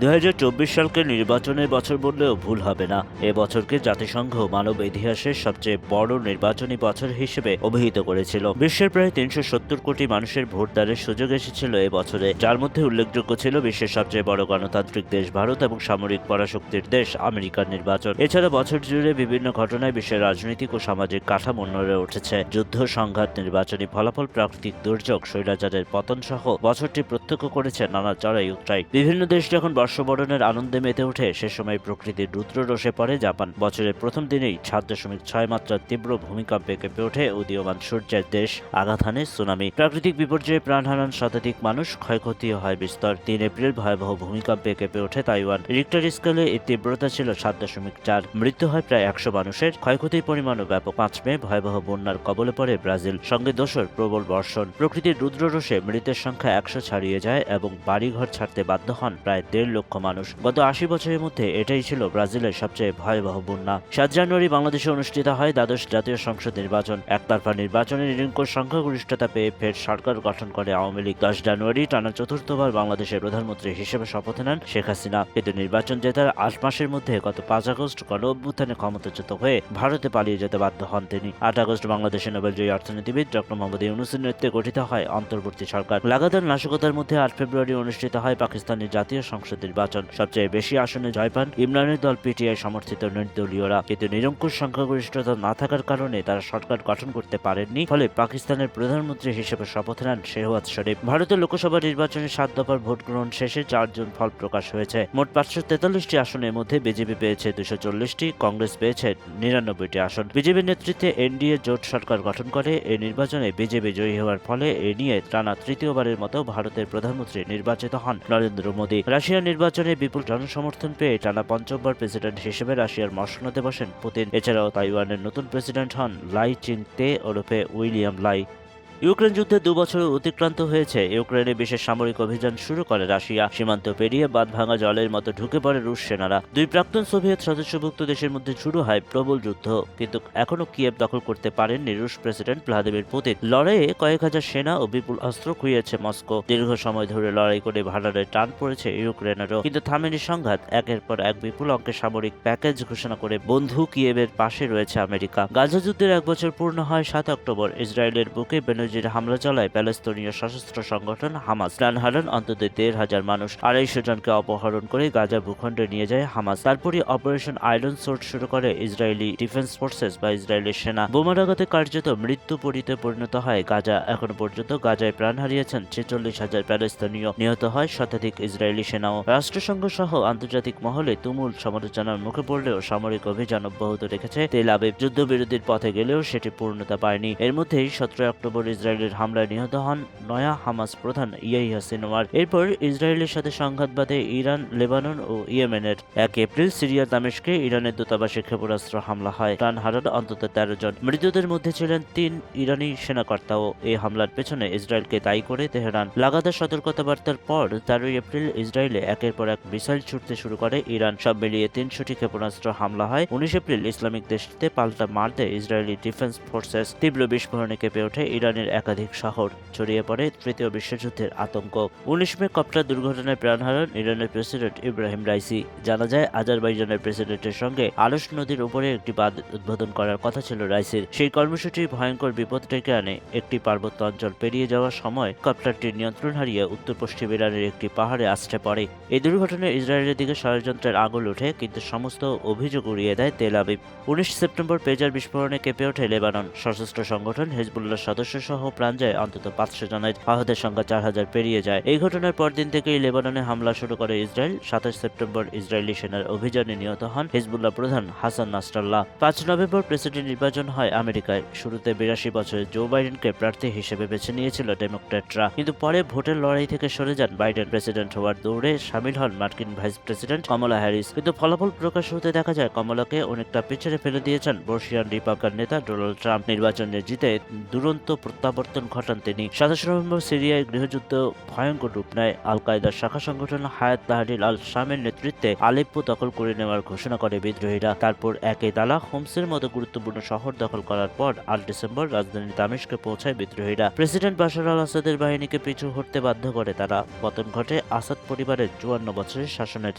দু হাজার চব্বিশ সালকে নির্বাচনের বছর বললেও ভুল হবে না। এ বছরকে জাতিসংঘ মানব ইতিহাসের সবচেয়ে বড় নির্বাচনী বছর হিসেবে অভিহিত করেছিল। বিশ্বের প্রায় তিনশো সত্তর কোটি মানুষের ভোটদানের সুযোগ এসেছিল এ বছরে। যার মধ্যে উল্লেখযোগ্য ছিল বিশ্বের সবচেয়ে বড় গণতান্ত্রিক দেশ ভারত এবং সামরিক পরাশক্তির দেশ আমেরিকার নির্বাচন। এছাড়া বছর জুড়ে বিভিন্ন ঘটনায় বিশ্বের রাজনৈতিক ও সামাজিক কাঠামো নড়ে উঠেছে। যুদ্ধ, সংঘাত, নির্বাচনী ফলাফল, প্রাকৃতিক দুর্যোগ, স্বৈরাচারের পতন সহ বছরটি প্রত্যক্ষ করেছে নানা চড়াই উত্তরাই বিভিন্ন দেশ যখন বর্ষবরণের আনন্দে মেতে ওঠে সে সময় প্রকৃতির রুদ্র রসে পড়ে জাপান। বছরের প্রথম দিনেই সাত দশমিক ছয় মাত্রার তীব্র ভূমিকম্পে কেঁপে ওঠে উদীয়মান সূর্যের দেশ আঘাত সুনামি। প্রাকৃতিক বিপর্যয়ে প্রাণ হারান শতাধিক মানুষ, ক্ষয়ক্ষতি হয় বিস্তর। তিন এপ্রিল ভয়াবহ ভূমিকম্পে কেঁপে ওঠে তাইওয়ান। রিক্টার স্কেলে এর তীব্রতা ছিল সাত দশমিক চার। মৃত্যু হয় প্রায় একশো মানুষের। ক্ষয়ক্ষতির পরিমাণও ব্যাপক। পাঁচ মে ভয়াবহ বন্যার কবলে পড়ে ব্রাজিল। সঙ্গে দোষর প্রবল বর্ষণ। প্রকৃতির রুদ্র রোষে মৃতের সংখ্যা একশো ছাড়িয়ে যায় এবং বাড়িঘর ছাড়তে বাধ্য হন প্রায় দেড় লক্ষ মানুষ। গত আশি বছরের মধ্যে এটাই ছিল ব্রাজিলের সবচেয়ে ভয়াবহ বন্যা। সাত জানুয়ারি বাংলাদেশে অনুষ্ঠিত হয় দ্বাদশ জাতীয় সংসদ নির্বাচন। একতরফা নির্বাচনে নিরঙ্কুশ সংখ্যাগরিষ্ঠতা পেয়ে ফের সরকার গঠন করে আওয়ামী লীগ। দশ জানুয়ারি টানা চতুর্থবার বাংলাদেশের প্রধানমন্ত্রী হিসেবে শপথ নেন শেখ হাসিনা। কিন্তু নির্বাচন জেতার আট মাসের মধ্যে গত পাঁচ আগস্ট গণ অভ্যুত্থানে ক্ষমতাচ্যুত হয়ে ভারতে পালিয়ে যেতে বাধ্য হন তিনি। আট আগস্ট বাংলাদেশের নোবেলজয়ী অর্থনীতিবিদ ডক্টর মোহাম্মদ ইউনুসের নেতৃত্বে গঠিত হয় অন্তর্বর্তী সরকার। লাগাতার নাশকতার মধ্যে আট ফেব্রুয়ারি অনুষ্ঠিত হয় পাকিস্তানের জাতীয় সংসদ নির্বাচন। সবচেয়ে বেশি আসনে জয় পান ইমরানের দল পিটিআই সমর্থিত নির্দলীয়রা। কিন্তু নিরঙ্কুশ সংখ্যাগরিষ্ঠতা না থাকার কারণে তারা সরকার গঠন করতে পারেননি। ফলে পাকিস্তানের প্রধানমন্ত্রী হিসেবে শপথ নেন শেহওয়াজ শরীফ। ভারতের লোকসভা নির্বাচনে সাত দফার ভোট গ্রহণ শেষে চার জুন ফল প্রকাশ হয়েছে। মোট পাঁচশো তেতাল্লিশটি আসনের মধ্যে বিজেপি পেয়েছে দুশো চল্লিশটি, কংগ্রেস পেয়েছে নিরানব্বইটি আসন। বিজেপির নেতৃত্বে এনডিএ জোট সরকার গঠন করে। এই নির্বাচনে বিজেপি জয়ী হওয়ার ফলে এ নিয়ে টানা তৃতীয়বারের মতো ভারতের প্রধানমন্ত্রী নির্বাচিত হন নরেন্দ্র মোদী। রাশিয়ার নির্বাচনে বিপুল জনসমর্থন পেয়ে টানা পঞ্চমবার প্রেসিডেন্ট হিসেবে রাশিয়ার মসনদে বসেন পুতিন। এছাড়াও তাইওয়ানের নতুন প্রেসিডেন্ট হন লাই চিং তে ওরফে উইলিয়াম লাই। ইউক্রেন যুদ্ধে দু বছর অতিক্রান্ত হয়েছে। ইউক্রেনে বিশেষ সামরিক অভিযান শুরু করে রাশিয়া। সীমান্ত পেরিয়ে বাঁধ ভাঙা জলের মতো ঢুকে পড়ে রুশ সেনারা। দুই প্রাক্তন সোভিয়েত সদস্যভুক্ত দেশের মধ্যে শুরু হয় প্রবল যুদ্ধ। কিন্তু এখনও কিয়েভ দখল করতে পারেননি রুশ প্রেসিডেন্ট ভ্লাদিমির পুতিন। লড়াইয়ে কয়েক হাজার সেনা ও বিপুল অস্ত্র খুইয়েছে মস্কো। দীর্ঘ সময় ধরে লড়াই করে ভাড়ারের টান পড়েছে ইউক্রেনেরও। কিন্তু থামেনি সংঘাত। একের পর এক বিপুল অঙ্কের সামরিক প্যাকেজ ঘোষণা করে বন্ধু কিয়েভের পাশে রয়েছে আমেরিকা। গাজা যুদ্ধের এক বছর পূর্ণ হয় সাত অক্টোবর। ইসরায়েলের বুকে বেনজির হামলা চালায় প্যালেস্তনীয় সশস্ত্র সংগঠন হামাস। প্রাণ হারান অন্তত দেড় হাজার মানুষ, আড়াইশো জনকে অপহরণ করে গাজা ভূখণ্ডে নিয়ে যায় হামাস। তারপরই অপারেশন আয়রন সোর্ট শুরু করে ইসরায়েলি ডিফেন্স ফোর্সেস বা ইসরায়েলের সেনা। বোমারাঘাতে কার্যত মৃত্যু পরিতে পরিণত হয় গাজা। এখন পর্যন্ত গাজায় প্রাণ হারিয়েছেন ছেচল্লিশ হাজার প্যালেস্তনীয়। নিহত হয় শতাধিক ইসরায়েলি সেনাও। রাষ্ট্রসংঘ সহ আন্তর্জাতিক মহলে তুমুল সমালোচনার মুখে পড়লেও সামরিক অভিযান অব্যাহত রেখেছে তেল আবিব। যুদ্ধবিরতির পথে গেলেও সেটি পূর্ণতা পায়নি। এর মধ্যেই সতেরো অক্টোবর ইসরায়েলের হামলায় নিহত হন নয়া হামাস প্রধান ইয়াহিয়া সিনোয়ার এরপর ইসরায়েলের সাথে সংঘাত বাঁধে ইরান, লেবানন ও ইয়েমেনের। এক এপ্রিল সিরিয়ার দামেশকে ইরানের দূতাবাসে ক্ষেপণাস্ত্র হামলা হয়। প্রাণ হারান অন্তত তেরো জন। মৃতদের মধ্যে ছিলেন তিন ইরানি সেনাকর্তাও। এই হামলার পেছনে ইসরায়েলকে দায়ী করে তেহরান। লাগাতার সতর্কতা বার্তার পর তেরোই এপ্রিল ইসরায়েলে একের পর এক মিসাইল ছুটতে শুরু করে ইরান। সব মিলিয়ে তিনশোটি ক্ষেপণাস্ত্র হামলা হয়। উনিশ এপ্রিল ইসলামিক দেশটিতে পাল্টা মার দেয় ইসরায়েলি ডিফেন্স ফোর্সেস। তীব্র বিস্ফোরণে কেঁপে ওঠে ইরানের একাধিক শহর। ছড়িয়ে পড়ে তৃতীয় বিশ্বযুদ্ধের আতঙ্ক। উনিশ মে কপ্টার দুর্ঘটনায় প্রাণ হারান ইরানের প্রেসিডেন্ট ইব্রাহিম রাইসি। জানা যায়, আজারবাইজানের প্রেসিডেন্টের সঙ্গে আলস নদীর উপরে একটি বাঁধ উদ্বোধন করার কথা ছিল রাইসির। সেই কর্মসূচি ভয়ঙ্কর বিপদ ডেকে আনে। একটি পার্বত্য অঞ্চল পেরিয়ে যাওয়ার সময় কপ্টারটি নিয়ন্ত্রণ হারিয়ে উত্তর পশ্চিম ইরানের একটি পাহাড়ে আশ্রে পড়ে। এই দুর্ঘটনায় ইসরায়েলের দিকে ষড়যন্ত্রের আগুল ওঠে, কিন্তু সমস্ত অভিযোগ উড়িয়ে দেয় তেল আবিব। উনিশ সেপ্টেম্বর পেজার বিস্ফোরণে কেঁপে ওঠে লেবানন। সশস্ত্র সংগঠন হেজবুল্লাহ সদস্য সহ প্রাণ যায়। অন্তত পাঁচশো জনের আহতের সংখ্যা চার হাজার পেরিয়ে যায়। এই ঘটনার পরদিন থেকেই লেবাননে হামলা শুরু করে ইসরায়েল। সাতাশ সেপ্টেম্বর ইসরায়েলি সেনার অভিযানে নিহত হন হিজবুল্লাহ প্রধান হাসান নাসরাল্লাহ। পাঁচ নভেম্বর প্রেসিডেন্ট নির্বাচন হয় আমেরিকায়। শুরুতে বিরাশি বছরে জো বাইডেনকে প্রার্থী হিসেবে বেছে নিয়েছিল ডেমোক্র্যাটরা। কিন্তু পরে ভোটের লড়াই থেকে সরে যান বাইডেন প্রেসিডেন্ট। হওয়ার দৌড়ে সামিল হন মার্কিন ভাইস প্রেসিডেন্ট কমলা হ্যারিস। কিন্তু ফলাফল প্রকাশ হতে দেখা যায়, কমলাকে অনেকটা পিছনে ফেলে দিয়েছেন বর্ষিয়ান রিপাবলিকান নেতা ডোনাল্ড ট্রাম্প। নির্বাচনে জিতে দুরন্ত প্রত্যাবর্তন ঘটান তিনি। সাতাশ নভেম্বর সিরিয়ায় গৃহযুদ্ধ ভয়ঙ্কর রূপ নেয়। আল কায়দার শাখা সংগঠন হায়াত তাহরিল আল শামের নেতৃত্বে আলেপ্পো দখল করে নেওয়ার ঘোষণা করে বিদ্রোহীরা। তারপর একে তালা হোমসের মতো গুরুত্বপূর্ণ শহর দখল করার পর আট ডিসেম্বর রাজধানী দামেশকে পৌঁছায় বিদ্রোহীরা। প্রেসিডেন্ট বাশার আল আসাদের বাহিনীকে পিছু হটতে বাধ্য করে তারা। পতন ঘটে আসাদ পরিবারের চুয়ান্ন বছরের শাসনের